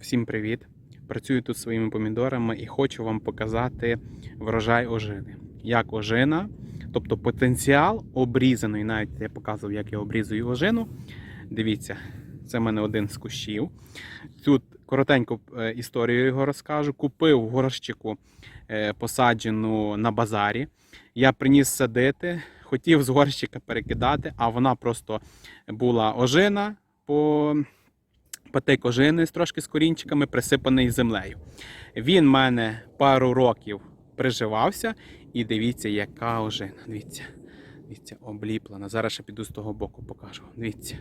Всім привіт! Працюю тут своїми помідорами і хочу вам показати врожай ожини. Як ожина, тобто потенціал обрізаний. Навіть я показував, як я обрізую ожину. Дивіться, це в мене один з кущів. Тут коротенько е, історію його розкажу. Купив горщику е, посаджену на базарі. Я приніс садити, хотів з горщика перекидати, а вона просто була ожина по патик ожини з трошки з корінчиками, присипаний землею. Він в мене пару років приживався, і дивіться, яка ожина. Дивіться, дивіться, обліплена. Зараз ще піду з того боку покажу. Дивіться.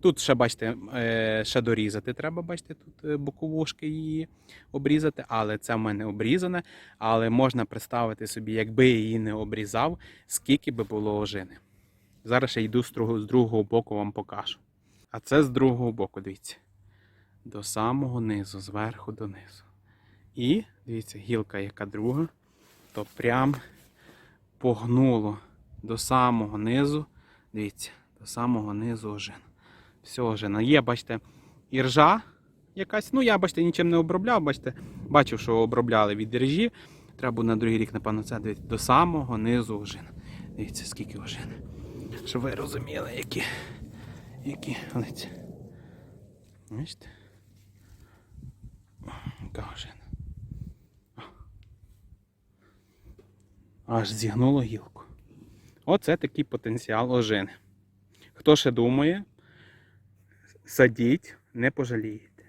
Тут ще, бачите, е, ще дорізати треба, бачите, тут е, боковушки її обрізати, але це в мене обрізане. Але можна представити собі, якби її не обрізав, скільки би було ожини. Зараз я йду з другого боку вам покажу. А це з другого боку, дивіться. До самого низу, зверху донизу. І дивіться, гілка яка друга, то прям погнуло до самого низу. Дивіться, до самого низу ожина. Все ожина. Є, бачите, іржа якась. Ну, я, бачите, нічим не обробляв, бачите, бачив, що обробляли від іржі. Треба буде на другий рік, напевно, це дивіться, до самого низу ожина. Дивіться, скільки ожини. Щоб ви розуміли, які. Які. Бачите? Яка. Аж зігнуло гілку. Оце такий потенціал ожини. Хто ще думає, садіть, не пожалієте.